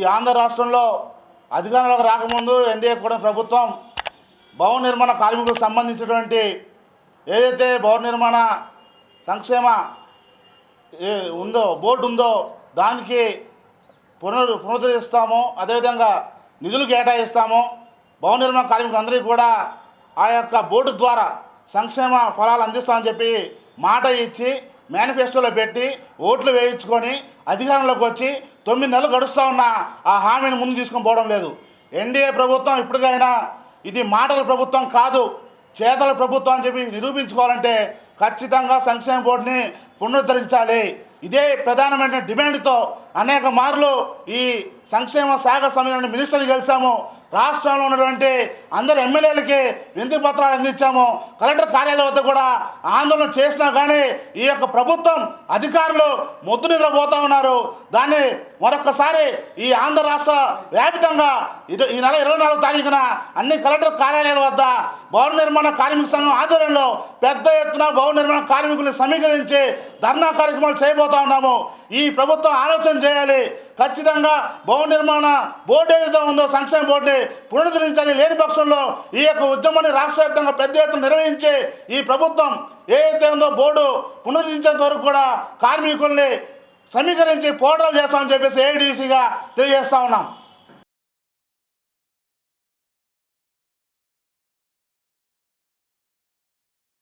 ఈ ఆంధ్ర రాష్ట్రంలో అధికారంలోకి రాకముందు ఎన్డీఏ కూడా ప్రభుత్వం భవన నిర్మాణ కార్మికులకు సంబంధించినటువంటి ఏదైతే భవన నిర్మాణ సంక్షేమ ఏ ఉందో బోర్డు ఉందో దానికి పునరు పునరుద్ధరిస్తాము అదేవిధంగా నిధులు కేటాయిస్తాము భవన నిర్మాణ కార్మికులందరికీ కూడా ఆ యొక్క బోర్డు ద్వారా సంక్షేమ ఫలాలు అందిస్తామని చెప్పి మాట ఇచ్చి మేనిఫెస్టోలో పెట్టి ఓట్లు వేయించుకొని అధికారంలోకి వచ్చి తొమ్మిది నెలలు గడుస్తూ ఉన్న ఆ హామీని ముందు తీసుకొని పోవడం లేదు. ఎన్డీఏ ప్రభుత్వం ఇప్పటికైనా ఇది మాటల ప్రభుత్వం కాదు చేతల ప్రభుత్వం అని చెప్పి నిరూపించుకోవాలంటే ఖచ్చితంగా సంక్షేమ బోర్డుని పునరుద్ధరించాలి. ఇదే ప్రధానమైన డిమాండ్తో అనేక మార్లు ఈ సంక్షేమ శాఖ సమయంలో మినిస్టర్ని కలిసాము రాష్ట్రంలో ఉన్నటువంటి అందరు ఎమ్మెల్యేలకి వింతి పత్రాలు అందించాము. కలెక్టర్ కార్యాలయం వద్ద కూడా ఆందోళన చేసినా కానీ ఈ యొక్క ప్రభుత్వం అధికారులు మొద్దు నిద్రపోతూ ఉన్నారు. దాన్ని మరొకసారి ఈ ఆంధ్ర రాష్ట్ర వ్యాపితంగా ఈ నెల ఇరవై నాలుగు తారీఖున అన్ని కలెక్టర్ కార్యాలయాల వద్ద భవన నిర్మాణ కార్మిక సంఘం ఆధ్వర్యంలో పెద్ద ఎత్తున భవన నిర్మాణ కార్మికులను సమీకరించి ధర్నా కార్యక్రమాలు చేయబోతా ఉన్నాము. ఈ ప్రభుత్వం ఆలోచన చేయాలి. ఖచ్చితంగా భవన నిర్మాణ బోర్డు ఏదైతే ఉందో సంక్షేమ బోర్డుని పునరుద్ధరించాలి. లేని పక్షంలో ఈ యొక్క ఉద్యమాన్ని రాష్ట్ర వ్యాప్తంగా పెద్ద ఎత్తున నిర్వహించి ఈ ప్రభుత్వం ఏదైతే ఉందో బోర్డు పునరుద్ధరించేంత వరకు కూడా కార్మికుల్ని సమీకరించి పోరాటాలు చేస్తామని చెప్పేసి ఏడీసీగా తెలియజేస్తా ఉన్నాం.